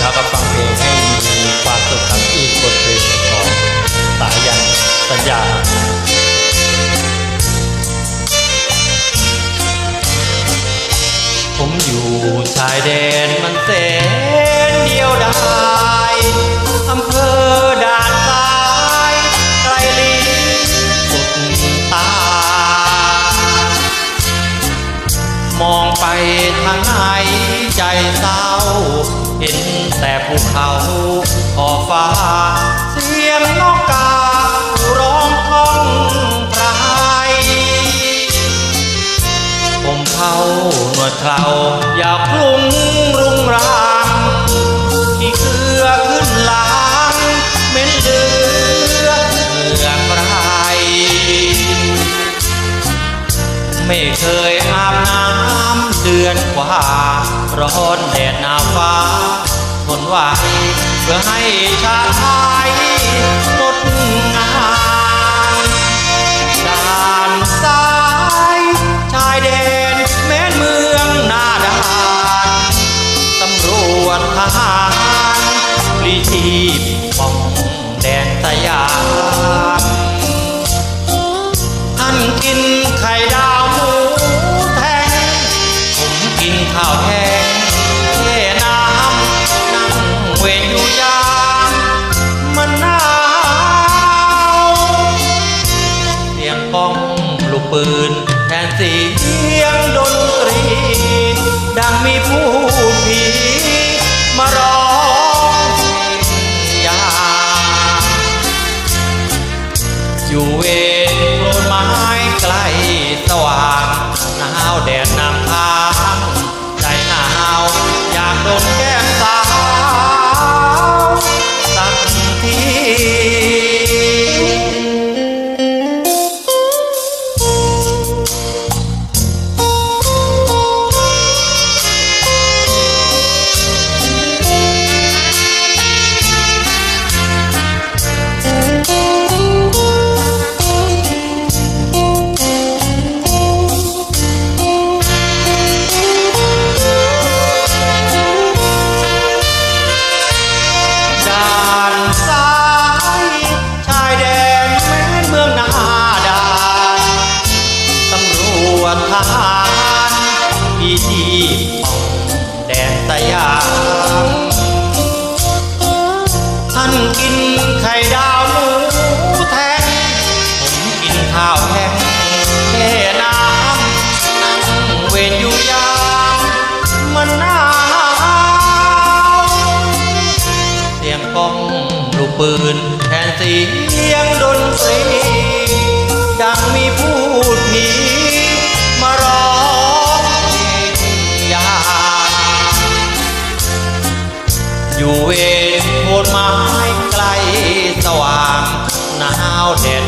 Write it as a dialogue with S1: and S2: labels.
S1: แล้วก็ฟังเพลงให้มีความสุขทั้งอีกบทเพลงของสายันสัญญาผมอยู่ชายแดนมันแสนเดียวดายอำเภอด่านซ้ายไกลลิสุดตามองไปทางไหนใจเศร้า เห็นแต่ภูเขาขอบฟ้า เสียงนกการ้องท้องไพรผมเขาหนวดเคราอยากคลุ้งรุงรังที่เครือขึ้นลังเหม็นเดือดเมืองไรไม่เคยอาบน้ำ เดือนกว่า ร้อนแดดหนาฟ้าทนไหวเพื่อให้ชาติไทยงดงามด่านซ้ายชายแดนแม้นเมืองหน้าด่านตำรวจทหารปลีชีพป้องแดนสยามท่านกินไข่ดาว กปืน แทนเสียงดนตรี ดังมีผู้ผี ปืนแทนเสียงดนตรี ดังมีพูดผีมาร้องยาอยู่เวรโคนไม้ไกลสว่างหนาวแดดน